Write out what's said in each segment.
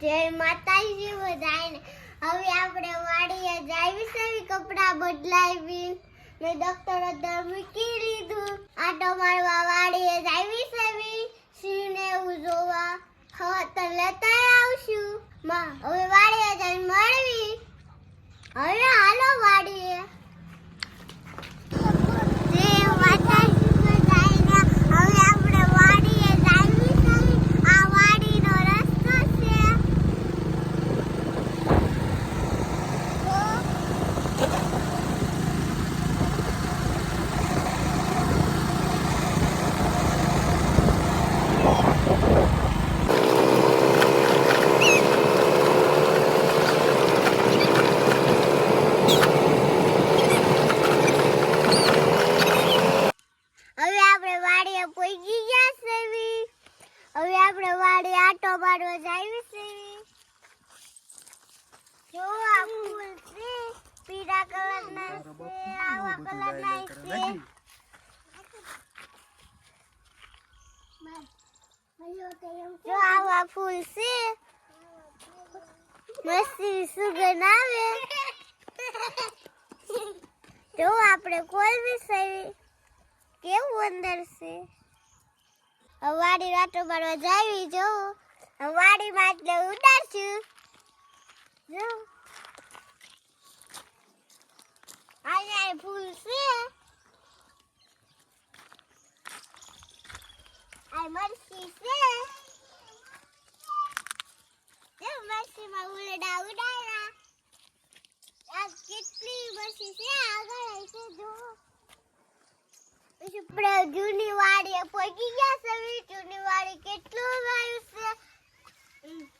જય માતાજી બધાને. હવે આપણે વાડીએ જાવી સેવી કપડાં બદલાવી. મેં ડોક્ટર અંદર મૂકી લીધું આટો મારવા વાડીએ જાવી સેવી સિંહને એવું જોવા. તો લેતા આવશું. માં, હવે વાડીએ જઈને મળવી હવે હાલો વાડીએ જય માતાજી બધાને હવે આપણે વાડીએ જાવી સેવી આ વાડીનો રસ્તો છે હવે આપણે વાડીએ પહોંચી ગયા સેવી હવે આપણે વાડી જાવી જો આ ફૂલ છે પીળા કલરના છે આવા કલરના છે. જો આવા ફૂલ છે મસ્તી સુગંધ આવે. જો આપણે ખોલવી સેવી કેવું અંદર છે? વાડી વાટો મારવા જાવી જો. હવે વાડીમાં એટલે ફૂલ છે ઉલડા ઉડાડ્યા આ કેટલી મરસી છે આગળ છે જો આપણે જૂની વાડી પહોંચી ગયા છે જૂની વાડી કેટલું વાયુ છે Mm.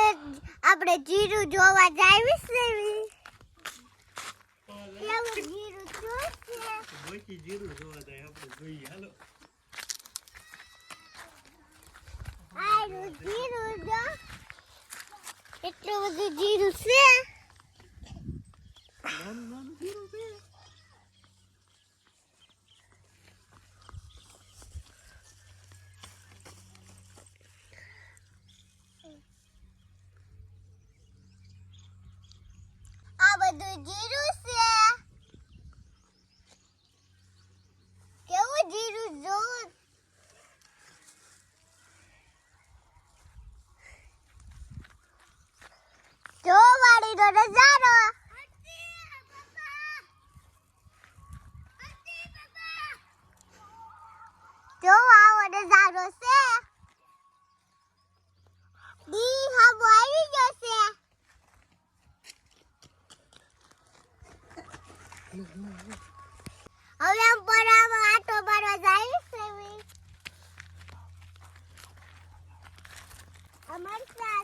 આપણે જીરું જોવા જાવીશ ને જીરું જોશે? જીરું જોવા જાય આપણે જોઈએ. હાલો. જીરું જો. એટલું બધું જીરું છે આ બધું જીરું છે કેવું જીરું જો જો વાડીનો નજારો. જો આવો નજારો છે. દી હામો આવી ગયો છે. હવે આમ પરામાં આટો મારવા જાય છે અમારી જાય